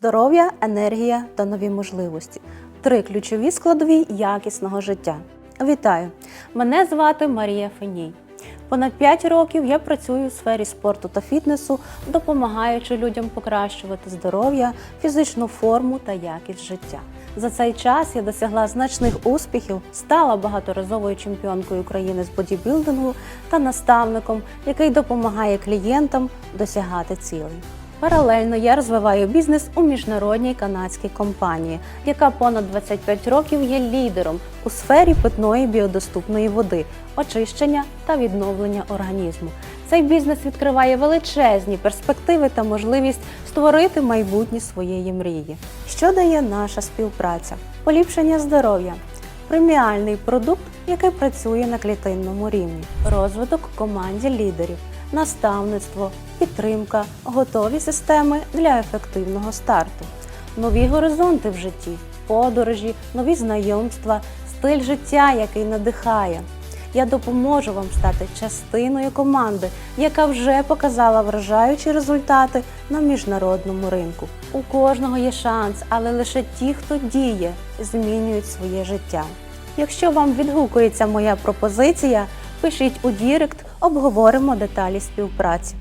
Здоров'я, енергія та нові можливості три ключові складові якісного життя. Вітаю! Мене звати Марія Феній. Понад 5 років я працюю у сфері спорту та фітнесу, допомагаючи людям покращувати здоров'я, фізичну форму та якість життя. За цей час я досягла значних успіхів, стала багаторазовою чемпіонкою України з бодібілдингу та наставником, який допомагає клієнтам досягати цілей. Паралельно я розвиваю бізнес у міжнародній канадській компанії, яка понад 25 років є лідером у сфері питної біодоступної води, очищення та відновлення організму. Цей бізнес відкриває величезні перспективи та можливість створити майбутнє своєї мрії. Що дає наша співпраця? Поліпшення здоров'я, преміальний продукт, який працює на клітинному рівні, розвиток команді лідерів, наставництво, підтримка, готові системи для ефективного старту, нові горизонти в житті, подорожі, нові знайомства, стиль життя, який надихає. Я допоможу вам стати частиною команди, яка вже показала вражаючі результати на міжнародному ринку. У кожного є шанс, але лише ті, хто діє, змінюють своє життя. Якщо вам відгукується моя пропозиція, пишіть у Дірект, обговоримо деталі співпраці.